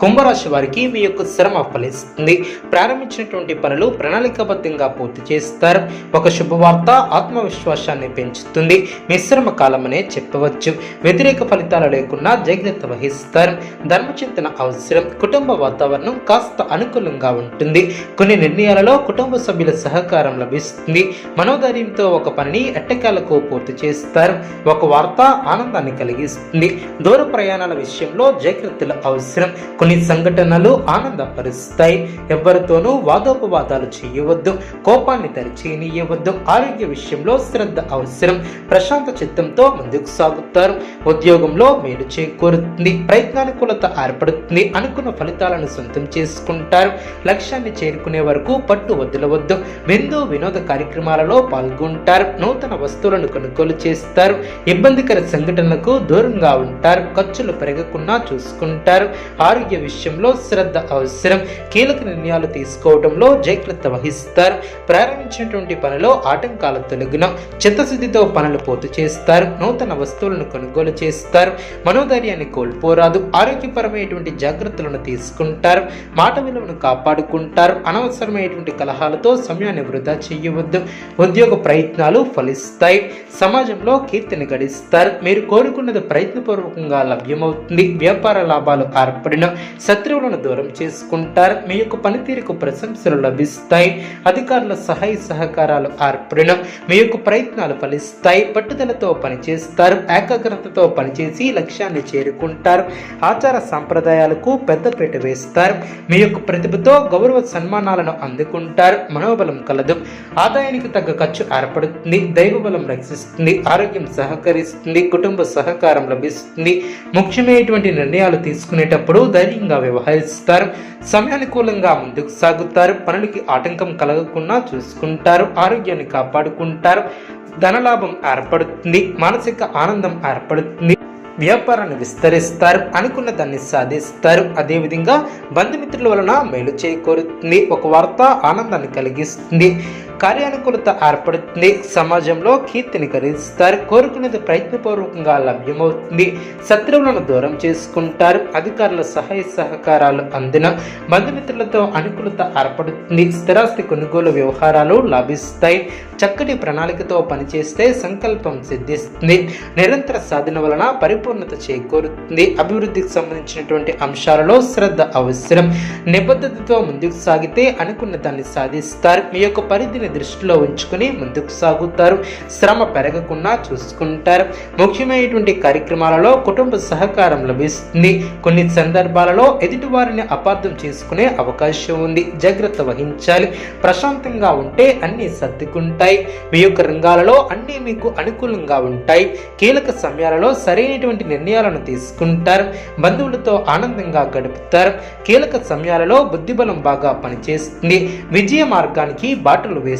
కుంభరాశి వారికి మీ యొక్క శ్రమ ఫలిస్తుంది. ప్రారంభించినటువంటి పనులు ప్రణాళికాబద్ధంగా పూర్తి చేస్తారు. ఒక శుభవార్త ఆత్మవిశ్వాసాన్ని పెంచుతుంది. మిశ్రమ కాలమనే చెప్పవచ్చు. వ్యతిరేక ఫలితాలు లేకుండా జాగ్రత్త వహిస్తారు. ధర్మచింతన అవసరం. కుటుంబ వాతావరణం కాస్త అనుకూలంగా ఉంటుంది. కొన్ని నిర్ణయాలలో కుటుంబ సభ్యుల సహకారం లభిస్తుంది. మనోధైర్యంతో ఒక పనిని ఎట్టకాలకు పూర్తి చేస్తారు. ఒక వార్త ఆనందాన్ని కలిగిస్తుంది. దూర ప్రయాణాల విషయంలో జాగ్రత్తలు అవసరం. కొన్ని సంఘటనలు ఆనందపరుస్తాయి. ఎవరితోనూ వాదోపవాదాలు చేయవద్దు. కోపాన్ని దరిచేయనీయవద్దు ఆరోగ్య విషయంలో శ్రద్ధ అవసరం. ప్రశాంత చిత్తంతో ముందుకు సాగుతారు. ఉద్యోగంలో మేలు చేకూరుతుంది. ప్రయత్నానుకూలత ఏర్పడుతుంది. అనుకున్న ఫలితాలను సొంతం చేసుకుంటారు. లక్ష్యాన్ని చేరుకునే వరకు పట్టు వదలవద్దు. విందు వినోద కార్యక్రమాలలో పాల్గొంటారు. నూతన వస్తువులను కొనుగోలు చేస్తారు. ఇబ్బందికర సంఘటనలకు దూరంగా ఉంటారు. ఖర్చులు పెరగకుండా చూసుకుంటారు. ఆరోగ్య విషయంలో శ్రద్ధ అవసరం. కీలక నిర్ణయాలు తీసుకోవడంలో జాగ్రత్త వహిస్తారు. ప్రారంభించినటువంటి పనిలో ఆటంకాల తొలగిన చిత్తశుద్ధితో పనులు పూర్తి చేస్తారు. నూతన వస్తువులను కొనుగోలు చేస్తారు. మనోధైర్యాన్ని కోల్పోరాదు. ఆరోగ్యపరమైనటువంటి జాగ్రత్తలను తీసుకుంటారు. మాట విలువను కాపాడుకుంటారు. అనవసరమైనటువంటి కలహాలతో సమయాన్ని వృధా చేయవద్దు. ఉద్యోగ ప్రయత్నాలు ఫలిస్తాయి. సమాజంలో కీర్తిని గడిస్తారు. మీరు కోరుకున్నది ప్రయత్నపూర్వకంగా లభ్యమవుతుంది. వ్యాపార లాభాలు ఏర్పడిన శత్రువులను దూరం చేసుకుంటారు. మీ యొక్క పనితీరుకు ప్రశంసలు లభిస్తాయి. అధికారుల సహాయ సహకారాలు ఏర్పడిన మీ యొక్క ప్రయత్నాలు ఫలిస్తాయి. పట్టుదలతో పనిచేస్తారు. ఏకాగ్రతతో పనిచేసి లక్ష్యాన్ని చేరుకుంటారు. ఆచార సాంప్రదాయాలకు పెద్దపీట వేస్తారు. మీ యొక్క ప్రతిభతో గౌరవ సన్మానాలను అందుకుంటారు. మనోబలం కలదు. ఆదాయానికి తగ్గ ఖర్చు ఏర్పడుతుంది. దైవబలం రక్షిస్తుంది. ఆరోగ్యం సహకరిస్తుంది. కుటుంబ సహకారం లభిస్తుంది. ముఖ్యమైనటువంటి నిర్ణయాలు తీసుకునేటప్పుడు ధైర్యంగా వ్యవహరిస్తారు. సమయానుకూలంగా ముందుకు సాగుతారు. పనులకి ఆటంకం కలగకుండా చూసుకుంటారు. ఆరోగ్యాన్ని కాపాడుకుంటారు. ధనలాభం ఏర్పడుతుంది. మానసిక ఆనందం ఏర్పడుతుంది. వ్యాపారాన్ని విస్తరిస్తారు. అనుకున్న దాన్ని సాధిస్తారు. అదేవిధంగా బంధుమిత్రుల వలన మేలు చేకూరుతుంది. ఒక వార్త ఆనందాన్ని కలిగిస్తుంది. కార్యానుకూలత ఏర్పడుతుంది. సమాజంలో కీర్తిని గరిస్తారు. కోరుకునేది ప్రయత్నపూర్వకంగా లభ్యమవుతుంది. శత్రువులను దూరం చేసుకుంటారు. అధికారుల సహాయ సహకారాలు అందిన బంధుమిత్రులతో అనుకూలత ఏర్పడుతుంది. స్థిరాస్తి కొనుగోలు వ్యవహారాలు లాభిస్తాయి. చక్కటి ప్రణాళికతో పనిచేస్తే సంకల్పం సిద్ధిస్తుంది. నిరంతర సాధన వలన పరిపూర్ణత చేకూరుతుంది. అభివృద్ధికి సంబంధించినటువంటి అంశాలలో శ్రద్ధ అవసరం. నిబద్ధతతో ముందుకు సాగితే అనుకున్న దాన్ని సాధిస్తారు. మీ యొక్క పరిధిని దృష్టిలో ఉంచుకుని ముందుకు సాగుతారు. శ్రమ పెరగకుండా చూసుకుంటారు. ముఖ్యమైనటువంటి కార్యక్రమాలలో కుటుంబ సహకారం లభిస్తుంది. కొన్ని సందర్భాలలో ఎదుటివారిని అపార్థం చేసుకునే అవకాశం ఉంది. జాగ్రత్త వహించాలి. ప్రశాంతంగా ఉంటే అన్ని సర్దుకుంటాయి. మీ యొక్క రంగాలలో అన్నీ మీకు అనుకూలంగా ఉంటాయి. కీలక సమయాలలో సరైనటువంటి నిర్ణయాలను తీసుకుంటారు. బంధువులతో ఆనందంగా గడుపుతారు. కీలక సమయాలలో బుద్ధిబలం బాగా పనిచేస్తుంది. విజయ మార్గానికి బాటలు వేస్తారు.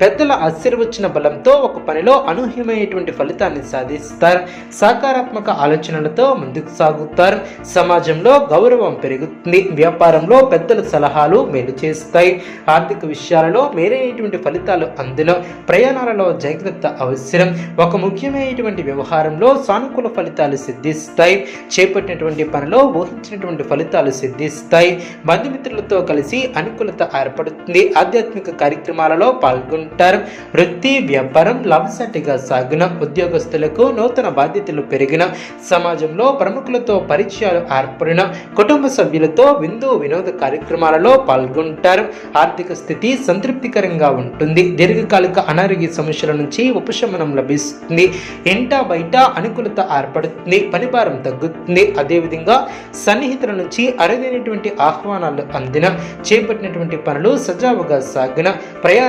పెద్దల ఆశీర్వచన బలంతో ఒక పనిలో అనూహ్యమైనటువంటి ఫలితాన్ని సాధిస్తారు. సకారాత్మక ఆలోచనలతో ముందుకు సాగుతారు. సమాజంలో గౌరవం పెరుగుతుంది. వ్యాపారంలో పెద్దల సలహాలు మేలు చేస్తాయి. ఆర్థిక విషయాలలో మేలైనటువంటి ఫలితాలు అందులో ప్రయాణాలలో జాగ్రత్త అవసరం. ఒక ముఖ్యమైనటువంటి వ్యవహారంలో సానుకూల ఫలితాలు సిద్ధిస్తాయి. చేపట్టినటువంటి పనిలో ఊహించినటువంటి ఫలితాలు సిద్ధిస్తాయి. బంధుమిత్రులతో కలిసి అనుకూలత ఏర్పడుతుంది. ఆధ్యాత్మిక కార్యక్రమాలలో కార్యక్రమాలలో పాల్గొంటారు. వృత్తి వ్యాపారం లాభసాటిగా సాగిన ఉద్యోగస్తులకు నూతన బాధ్యతలు పెరిగిన సమాజంలో ప్రముఖులతో పరిచయాలు ఏర్పడిన కుటుంబ సభ్యులతో విందు వినోద కార్యక్రమాలలో పాల్గొంటారు. ఆర్థిక స్థితి సంతృప్తికరంగా ఉంటుంది. దీర్ఘకాలిక అనారోగ్య సమస్యల నుంచి ఉపశమనం లభిస్తుంది. ఇంట బయట అనుకూలత ఏర్పడుతుంది. పనిభారం తగ్గుతుంది. అదేవిధంగా సన్నిహితుల నుంచి అరుదైనటువంటి ఆహ్వానాలు అందిన చేపట్టినటువంటి పనులు సజావుగా సాగిన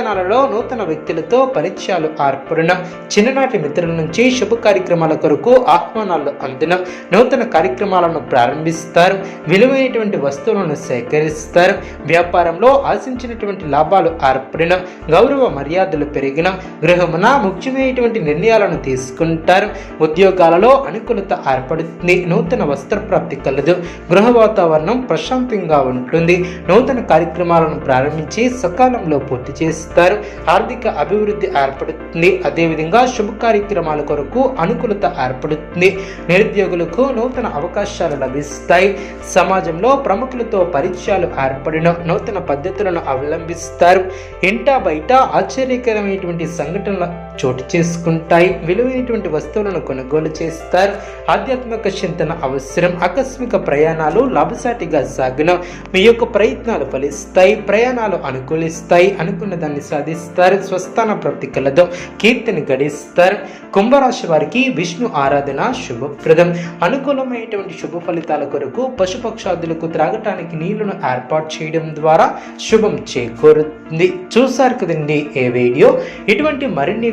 మైదానాలలో నూతన వ్యక్తులతో పరిచయాలు ఏర్పడిన చిన్ననాటి మిత్రుల నుంచి శుభ కార్యక్రమాల కొరకు ఆహ్వానాలు అందిన. నూతన కార్యక్రమాలను ప్రారంభిస్తారు విలువైనటువంటి వస్తువులను సేకరిస్తారు. వ్యాపారంలో ఆశించినటువంటి లాభాలు ఏర్పడిన గౌరవ మర్యాదలు పెరిగిన. గృహమున ముఖ్యమైనటువంటి నిర్ణయాలను తీసుకుంటారు. ఉద్యోగాలలో అనుకూలత ఏర్పడుతుంది నూతన వస్త్ర ప్రాప్తి కలదు. గృహ వాతావరణం ప్రశాంతంగా ఉంటుంది. నూతన కార్యక్రమాలను ప్రారంభించి సకాలంలో పూర్తి చేస్తారు ఆర్థిక అభివృద్ధి ఏర్పడుతుంది. అదేవిధంగా శుభ కార్యక్రమాల కొరకు అనుకూలత ఏర్పడుతుంది. నిరుద్యోగులకు నూతన అవకాశాలు లభిస్తాయి. సమాజంలో ప్రముఖులతో పరిచయాలు ఏర్పడిన నూతన పద్ధతులను అవలంబిస్తారు. ఇంటా బయట ఆశ్చర్యకరమైనటువంటి సంఘటనలు చోటు చేసుకుంటాయి. విలువైనటువంటి వస్తువులను కొనుగోలు చేస్తారు. ఆధ్యాత్మిక చింతన అవసరం. ఆకస్మిక ప్రయాణాలు లాభసాటిగా సాగిన. మీ యొక్క ప్రయత్నాలు ఫలిస్తాయి. ప్రయాణాలు అనుకూలిస్తాయి. అనుకున్న దాన్ని సాధిస్తారు. స్వస్థాన ప్రాప్తి కలదు. కీర్తిని గడిస్తారు. కుంభరాశి వారికి విష్ణు ఆరాధన శుభప్రదం. అనుకూలమైనటువంటి శుభ ఫలితాల కొరకు పశుపక్షాదులకు త్రాగటానికి నీళ్ళను ఏర్పాటు చేయడం ద్వారా శుభం చేకూరుతుంది. చూసారు కదండి ఏ వీడియో? ఇటువంటి మరిన్ని